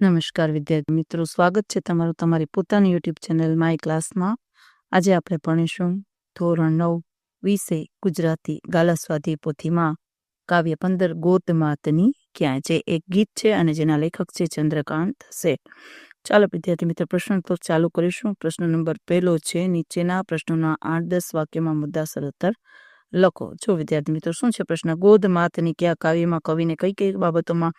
નમસ્કાર વિદ્યાર્થી મિત્રો, સ્વાગત છે તમારું તમારી પોતાની યુટ્યુબ ચેનલ માય ક્લાસમાં આજે આપણે ભણીશું ધોરણ નવ, વિષય ગુજરાતી ગાલાસ્વાદી પોથીમાં. કાવ્ય પંદર ગોતમાતની ક્યાં જે એક ગીત છે અને જેના લેખક છે ચંદ્રકાંત શેઠ. ચાલો વિદ્યાર્થી મિત્રો, પ્રશ્ન તો ચાલુ કરીશું. પ્રશ્ન નંબર પહેલો છે, નીચેના પ્રશ્નોના આઠ, દસ વાક્યમાં મુદ્દાસર ઉત્તર લખો. જો વિદ્યાર્થી મિત્રો, શું છે પ્રશ્ન? ગોધ માતની ક્યાં કાવ્યમાં, કવિને કઈ કઈ બાબતોમાં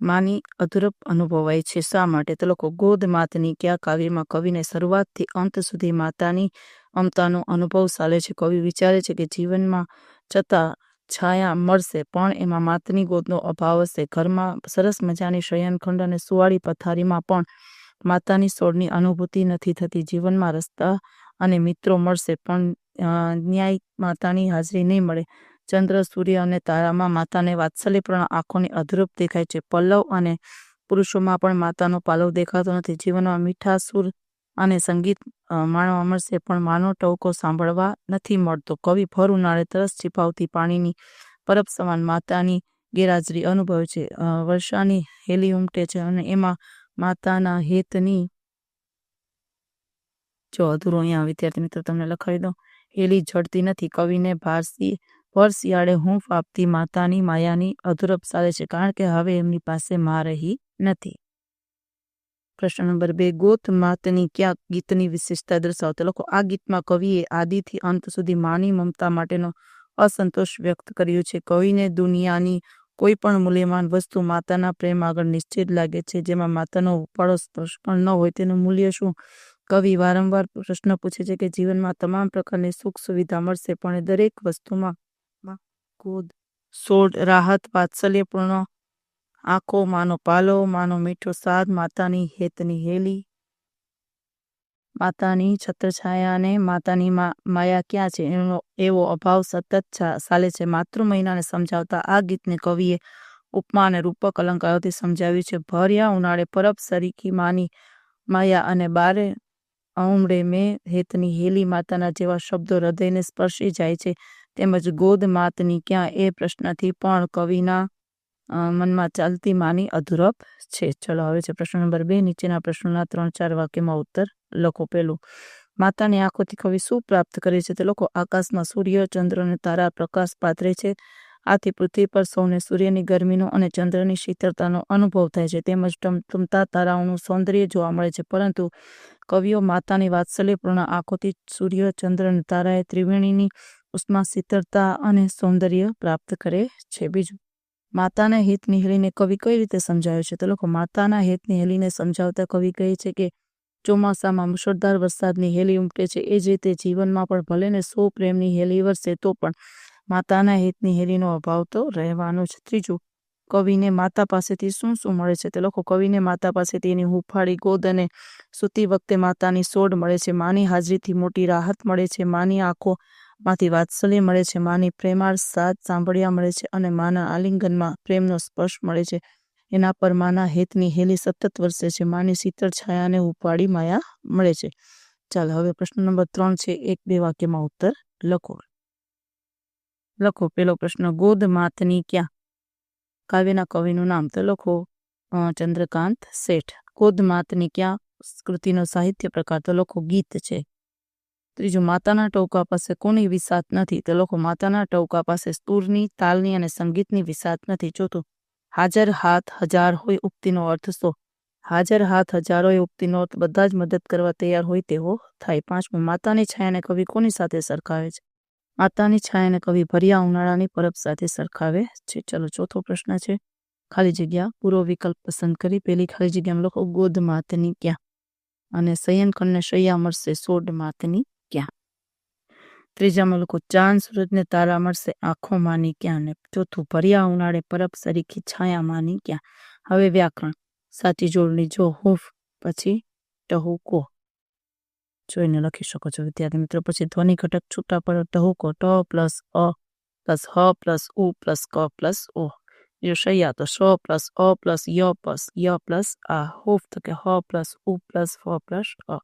માની અધુરપ અનુભવાય છે. શા માટે? તો લોકો ગોદ માતની ક્યાં કાવ્યમાં કવિને શરૂઆતથી અંત સુધી માતાની અમતાનો અનુભવ ચાલે છે. કવિ વિચારે છે કે જીવનમાં છતાં છાયા મળશે, પણ એમાં માતની ગોદનો અભાવ હશે. ઘરમાં સરસ મજાની શયનખંડ અને સુવાળી પથારીમાં પણ માતાની સોળની અનુભૂતિ નથી થતી. જીવનમાં રસ્તા અને મિત્રો મળશે, પણ ન્યાય માતાની હાજરી નહીં મળે. ચંદ્ર, સૂર્ય અને તારામાં માતાને વાત્સલ્યપૂર્ણ આંખોની અધરૂપ દેખાય છે. પલ્લવ અને પુરુષોમાં પણ માતાનો પાલવ દેખાતો નથી. જીવનમાં મીઠા સુર અને સંગીત માણવા મળશે, પણ માનો ટવકો સાંભળવા નથી મળતો. કવિ ભર ઉનાળે તરસ છીપાવતી પાણીની પરબ સમાન માતાની ગેરહાજરી અનુભવે છે. વર્ષાની હેલી ઉમટે છે અને એમાં માતાના હેતની જો અધૂરો અહીંયા વિદ્યાર્થી મિત્રો, તમને લખાવી દો હેલી જડતી નથી. કવિને ભારસી ભર શિયાળે હૂંફ આપતી માતાની માયાની અધુરપ ચાલે છે કારણ કે હવે એમની પાસે માં રહી નથી. પ્રશ્ન નંબર બે, ગોત માતની ક્યાં ગીતની વિશેષતા દર્શાવતા? લોકો આ ગીતમાં કવિએ આદિથી અંત સુધી માની મમતા માટેનો અસંતોષ વ્યક્ત કર્યો છે. કવિને દુનિયાની કોઈ પણ મૂલ્યમાન વસ્તુ માતાના પ્રેમ આગળ નિશ્ચિત લાગે છે, જેમાં માતાનો ઉપાડો સ્પર્શ પણ ન હોય. તેનું મૂલ્ય શું? કવિ વારંવાર પ્રશ્ન પૂછે છે કે જીવનમાં તમામ પ્રકારની સુખ સુવિધા મળશે, પણ દરેક વસ્તુમાં ગોદ સોડ, રાહત વાત્સલ્યપૂર્ણ આંખો, માનો પાલો, માનો મીઠો સાદ માતાની હેતની હેલી. માતાની છત્રછાયાને માતાની માયા ક્યાં છે? એનો, એવો અભાવ સતત ચાલે છે. માતૃ મહિનાને સમજાવતા આ ગીતને કવિએ ઉપમા અને રૂપક અલંકારોથી સમજાવ્યું છે. ભર્યા ઉનાળે પરબ સરીખી માની માયા અને બારે ઉમળે મેં હેતની હેલી માતાના જેવા શબ્દો હૃદયને સ્પર્શી જાય છે. તેમજ ગોદ માતની ક્યાં એ પ્રશ્નથી પણ કવિના મનમાં ચાલતી માની અધુરપ છે. ચલો હવે છે પ્રશ્ન નંબર બે. નીચેના પ્રશ્નોના ત્રણ ચાર વાક્યમાં ઉત્તર લખો પેલું. માતાની આંખોથી કવિ શું પ્રાપ્ત કરે છે તે લોકો આકાશમાં સૂર્ય, ચંદ્ર અને તારા પ્રકાશ પાથરે છે. આથી પૃથ્વી પર સૌને સૂર્યની ગરમીનો અને ચંદ્રની શીતળતાનો અનુભવ થાય છે. તેમજ ટમટમતા તારાઓનું સૌંદર્ય જોવા મળે છે. પરંતુ કવિઓ માતાની વાત્સલ્યપૂર્ણ આંખોથી સૂર્ય, ચંદ્ર અને તારાએ ત્રિવેણીની ઉષ્મા, શીતળતા અને સૌંદર્ય પ્રાપ્ત કરે છે. બીજું, માતાના હિતની હેલીને કવિ કઈ રીતે સમજાવે છે? તો લોકો માતાના હિતની હેલીને સમજાવતા કવિ કહે છે કે, ચોમાસામાં મુશળધાર વરસાદની હેલી ઉમટે છે. એ જ રીતે જીવનમાં પણ ભલે ને સો પ્રેમની હેલી વરસે તો પણ માતાના હિતની હેરીનો અભાવ તો રહેવાનો છે ત્રીજું, કવિને માતા પાસેથી શું શું મળે છે તે લોકો કવિને માતા પાસેથી એની હુંફાળી ગોદ અને સૂતી વખતે માતાની સોડ મળે છે. માની હાજરીથી મોટી રાહત મળે છે. માની આંખો માંથી વાત્સલ્ય મળે છે. માની પ્રેમાળ સાથ સાંભળ્યા મળે છે અને માના આલિંગનમાં પ્રેમનો સ્પર્શ મળે છે. એના પર માના હેતની હેલી સતત વરસે છે. માની શીતળ છાયાને ઉપાડી માયા મળે છે. ચાલો, હવે પ્રશ્ન નંબર ત્રણ છે. એક બે વાક્યમાં ઉત્તર લખો. લખો. પેલો પ્રશ્ન, ગોદ માતની ક્યાં? કાવ્યના કવિનું નામ તો લખો. ચંદ્રકાંત શેઠ. ગોદ માતની ક્યાં? કૃતિનો સાહિત્ય પ્રકાર તો લખો. ગીત છે. ત્રીજું, માતાના ટોકા પાસે કોની વિસાત નથી? તો લોકો માતાના ટોકા પાસે સ્તુરની તાલની અને સંગીતની વિસાત નથી. ચોથું, હાજર હાથ હજાર હોય ઉક્તિનો અર્થ શો હાજર હાથ હજાર હોય ઉક્તિનો અર્થ, બધા જ મદદ કરવા તૈયાર હોય તેવો થાય. પાંચમું, માતાની છાયાને કવિ કોની સાથે સરખાવે છે? માતાની છાયાને કવિ ભર્યા ઉનાળાની પરબ સાથે સરખાવે છે. ચલો, ચોથો પ્રશ્ન છે. ખાલી જગ્યા, પૂરો વિકલ્પ પસંદ કરી પેલી ખાલી જગ્યામાં લખો ગોદ માતની ક્યાં? અને શયનખંડને શૈયા મળશે સોડ માતની ક્યાં? ત્રીજામાં લોકો ચાંદ સૂરજને તારા મળશે આંખો માની ક્યાં? અને ચોથું, ભર્યા ઉનાળે પરબ સરીખી છાયા માની ક્યાં? હવે વ્યાકરણ. સાચી જોડણી જો હુફ, પછી ટહુકો. જોઈને લખી શકો છો. વિદ્યાર્થી મિત્રો, પછી ધ્વનિ ઘટક છૂટા પડે ટહુકો ટ પ્લસ અ પ્લસ હ પ્લસ ઉ પ્લસ ક પ્લસ ઓ. જો શૈયા તો શ પ્લસ અ પ્લસ ય પ્લસ ય પ્લસ આ. હોફ તો કે હ પ્લસ ઉ પ્લસ ફ પ્લસ અ.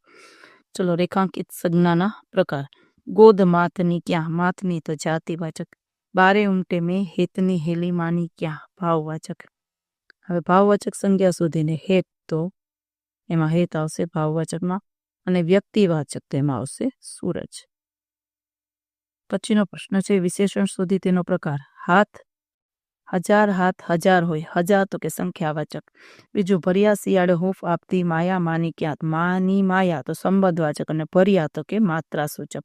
ચલો, રેખાંકિત સંજ્ઞાના પ્રકાર. ગોદ માતની ક્યાં? માતની તો જાતિવાચક. બારે ઉમટે મેં હેતની હેલી માની ક્યાં? ભાવવાચક. હવે ભાવવાચક સંજ્ઞા સુધીને હેત તો એમાં હેત આવશે ભાવવાચકમાં. અને વ્યક્તિવાચક તેમાં આવશે સૂરજ. પછીનો પ્રશ્ન છે, વિશેષણ સુધી તેનો પ્રકાર. હાથ. હજાર હાથ હજાર હોય. હજાર તો કે સંખ્યાવાચક. બીજું, ભર્યા શિયાળે હૂંફ આપતી માયા માની ક્યાં માની માયા તો સંબંધવાચક અને ભર્યા તો કે માત્રા સૂચક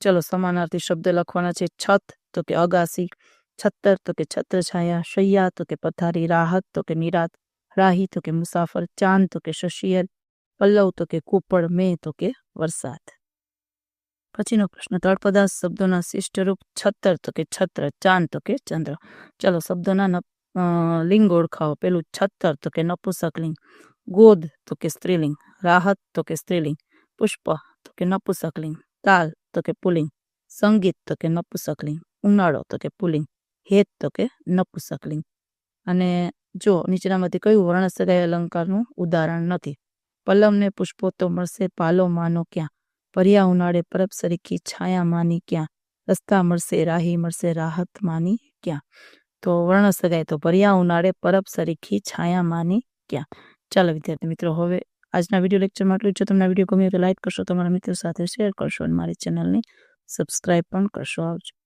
ચલો, સમાનાર્થી શબ્દ લખવાના છે. છત તો કે અગાસી. છત્તર તો કે છત્રછાયા. શૈયા તો કે પથારી. રાહત તો કે નિરાત રાહી તો કે મુસાફર. ચાંદ તો કે શશિયર. પલ્લવ તો કે કુપળ મે તો કે વરસાદ પછીનો પ્રશ્ન તળપદાર્થ શબ્દોના શિષ્ટ રૂપ છત્તર તો કે છત્ર ચાંદ તો કે ચંદ્ર ચલો શબ્દોના લિંગ ઓળખાવો પેલું છત્તર તો કે નપુસકલિંગ ગોદ તો કે સ્ત્રીલિંગ રાહત તો કે સ્ત્રીલિંગ પુષ્પ તો કે નપુસકલિંગ તાલ તો કે પુલિંગ સંગીત તો કે નપુસકલિંગ ઉનાળો તો કે પુલિંગ હેત તો કે નપુસકલિંગ અને જો નીચેનામાંથી કયું વર્ણસગાય અલંકારનું ઉદાહરણ નથી પલ્લવને પુષ્પો તો મળશે પાલો માનો ક્યાં? ભર્યા ઉનાળે પરબ સરીખી છાયા માની ક્યાં? રસ્તા મળશે, રાહી મળશે, રાહત માની ક્યાં? તો વર્ણ સગાય તો ભર્યા ઉનાળે પરબ સરીખી છાયા માની ક્યાં? ચાલો વિદ્યાર્થી મિત્રો, હવે આજના વીડિયો લેક્ચરમાં આટલું જો. તમને વીડિયો ગમ્યો તો લાઈક કરશો, તમારા મિત્રો સાથે શેર કરશો અને મારી ચેનલને સબસ્ક્રાઈબ પણ કરશો. આવજો.